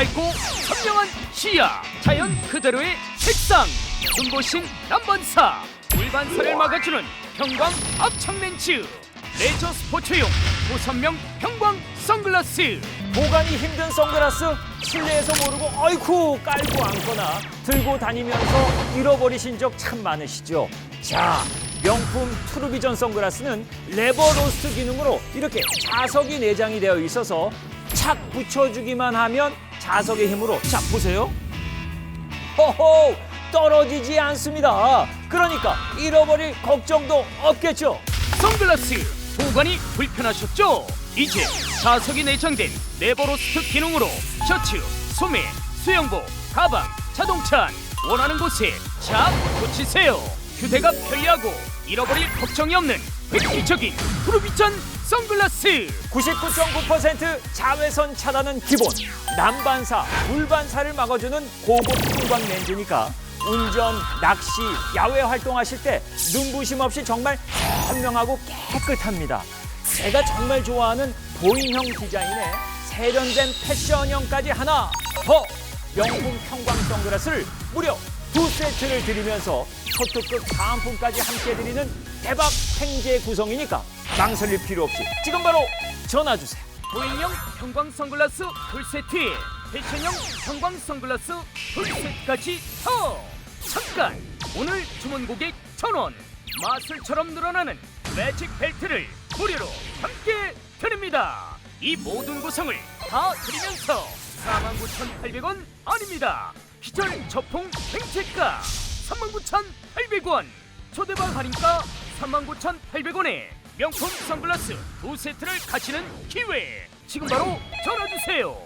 밝고 선명한 시야. 자연 그대로의 색상. 눈보신 남반사. 물반사를 막아주는 형광 압착 렌즈 레저 스포츠용 고선명 형광 선글라스. 보관이 힘든 선글라스? 실내에서 모르고 어이쿠 깔고 앉거나 들고 다니면서 잃어버리신 적 참 많으시죠. 자, 명품 트루비전 선글라스는 레버 로스트 기능으로 이렇게 자석이 내장이 되어 있어서 착 붙여주기만 하면 자석의 힘으로 자 보세요. 호호 떨어지지 않습니다. 그러니까 잃어버릴 걱정도 없겠죠. 선글라스 보관이 불편하셨죠? 이제 자석이 내장된 네버로스트 기능으로 셔츠, 소매, 수영복, 가방, 자동차 안 원하는 곳에 잘 붙이세요. 휴대가 편리하고 잃어버릴 걱정이 없는 획기적인 푸르비전 선글라스. 99.9% 자외선 차단은 기본 난반사, 물반사를 막아주는 고급 풍광 렌즈니까 운전, 낚시, 야외 활동하실 때 눈부심 없이 정말 선명하고 깨끗합니다. 제가 정말 좋아하는 보인형 디자인에 세련된 패션형까지 하나 더 명품 형광 선글라스를 무려 두 세트를 드리면서 초특급 다음품까지 함께 드리는 대박 행제 구성이니까 망설일 필요 없이 지금 바로 전화 주세요. 보인형 형광 선글라스 풀 세트에 패션형 형광 선글라스 풀 세트까지 더! 잠깐! 오늘 주문 고객 천원! 마술처럼 늘어나는 매직 벨트를 무료로 함께 드립니다. 이 모든 구성을 다 드리면서 49,800원 아닙니다. 기절 저풍 횡재가 39,800원! 초대박 할인가 39,800원에 명품 선글라스 두 세트를 가지는 기회. 지금 바로 전화 주세요